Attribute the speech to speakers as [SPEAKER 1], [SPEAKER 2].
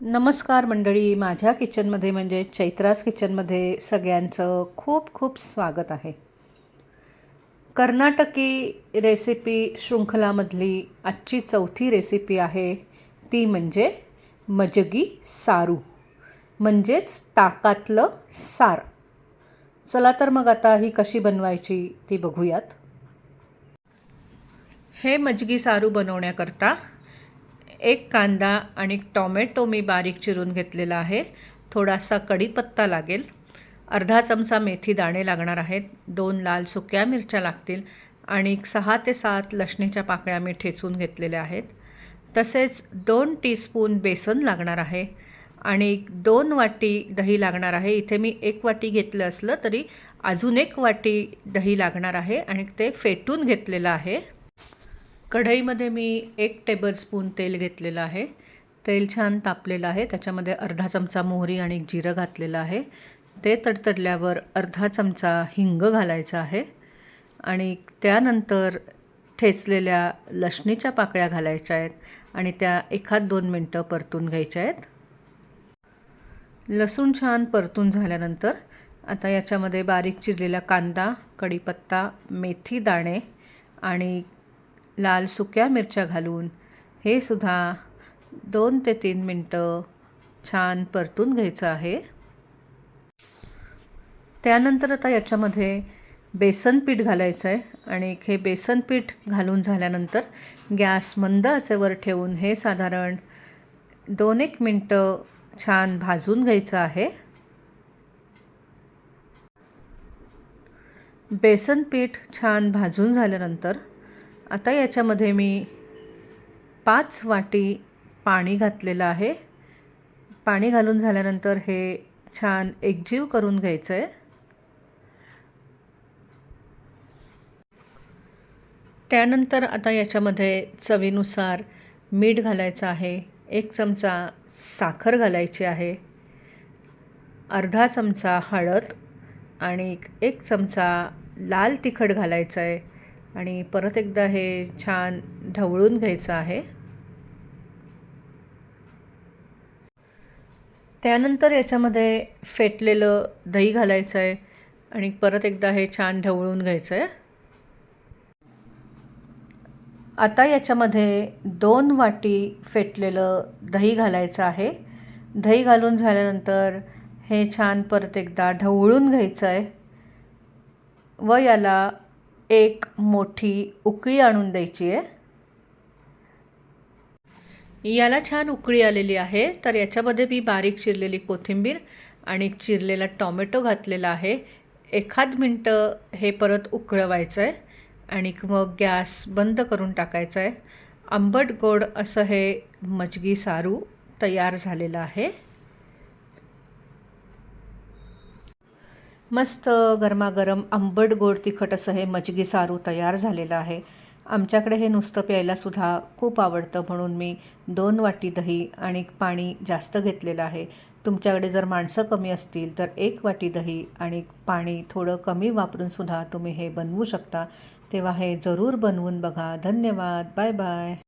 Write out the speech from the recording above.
[SPEAKER 1] नमस्कार मंडळी. माझ्या किचनमध्ये म्हणजे चैत्रास किचनमध्ये सगळ्यांचं खूप खूप स्वागत आहे. कर्नाटकी रेसिपी शृंखलामधली आजची चौथी रेसिपी आहे. ती म्हणजे मजगी सारू म्हणजेच ताकातलं सार. चला तर मग आता ही कशी बनवायची ती बघूयात. हे मजगी सारू बनवण्याकरता एक कांदा आणि टॉमॅटो मी बारीक चिरून घेतलेला आहे. थोडासा कढीपत्ता लागेल. अर्धा चमचा मेथी दाणे लागणार आहेत. दोन लाल सुक्या मिरच्या लागतील आणि सहा ते सात लसणीच्या पाकळ्या मी ठेचून घेतलेल्या आहेत. तसेच दोन टीस्पून बेसन लागणार आहे आणि दोन वाटी दही लागणार आहे. इथे मी एक वाटी घेतलं असलं तरी अजून एक वाटी दही लागणार आहे आणि ते फेटून घेतलेलं आहे. कढईमध्ये मी एक टेबलस्पून तेल घेतलेलं आहे. तेल छान तापलेलं आहे. त्याच्यामध्ये अर्धा चमचा मोहरी आणि जिरं घातलेलं आहे. ते तडतडल्यावर अर्धा चमचा हिंग घालायचा आहे. आणि त्यानंतर ठेचलेल्या लसणीच्या पाकळ्या घालायच्या आहेत आणि त्या एखाद दोन मिनटं परतून घ्यायच्या आहेत. लसूण छान परतून झाल्यानंतर आता याच्यामध्ये बारीक चिरलेला कांदा कढीपत्ता मेथी दाणे आणि लाल सुक्या मिरच्या घालून. हे सुद्धा दोन ते तीन मिनटं छान परतून घ्यायचं आहे. त्यानंतर आता याच्यामध्ये बेसन पीठ घालायचं आहे आणि हे बेसन पीठ घालून झाल्यानंतर गॅस मंद आचेवर ठेवून हे साधारण दोन एक मिनटं छान भाजून घ्यायचं आहे. बेसन पीठ छान भाजून झाल्यानंतर आता याच्यामध्ये मी पाच वाटी पाणी घातलेलं आहे. पाणी घालून झाल्यानंतर हे छान एकजीव करून घ्यायचं आहे त्यानंतर आता याच्यामध्ये चवीनुसार मीठ घालायचं आहे. एक चमचा साखर घालायची आहे. अर्धा चमचा हळद आणि एक चमचा लाल तिखट घालायचं आहे आणि परत एकदा हे छान ढवळून घ्यायचं आहे. त्यानंतर याच्यामध्ये फेटलेलं दही घालायचं आहे आणि परत एकदा हे छान ढवळून घ्यायचं आहे. आता याच्यामध्ये दोन वाटी फेटलेलं दही घालायचं आहे. दही घालून झाल्यानंतर हे छान परत एकदा ढवळून घ्यायचं आहे. व याला एक मोठी उकळी आणून द्यायची आहे. याला छान उकळी आलेली आहे. तर याच्यामध्ये मी बारीक चिरलेली कोथिंबीर आणि चिरलेला टॉमॅटो घातलेला आहे. एखाद मिनटं हे परत उकळवायचं आहे आणि मग गॅस बंद करून टाकायचं आहे आंबट गोड असं हे मजगी सारू तयार झालेलं आहे. मस्त गरमागरम आंबट गोड तिखट असं हे मजगी सारू तयार झालेलं आहे. आमच्याकडे हे नुसतं प्यायलासुद्धा खूप आवडतं म्हणून मी दोन वाटी दही आणि पाणी जास्त घेतलेलं आहे. तुमच्याकडे जर माणसं कमी असतील तर एक वाटी दही आणि पाणी थोडं कमी वापरूनसुद्धा तुम्ही हे बनवू शकता. तेव्हा हे जरूर बनवून बघा. धन्यवाद. Bye bye.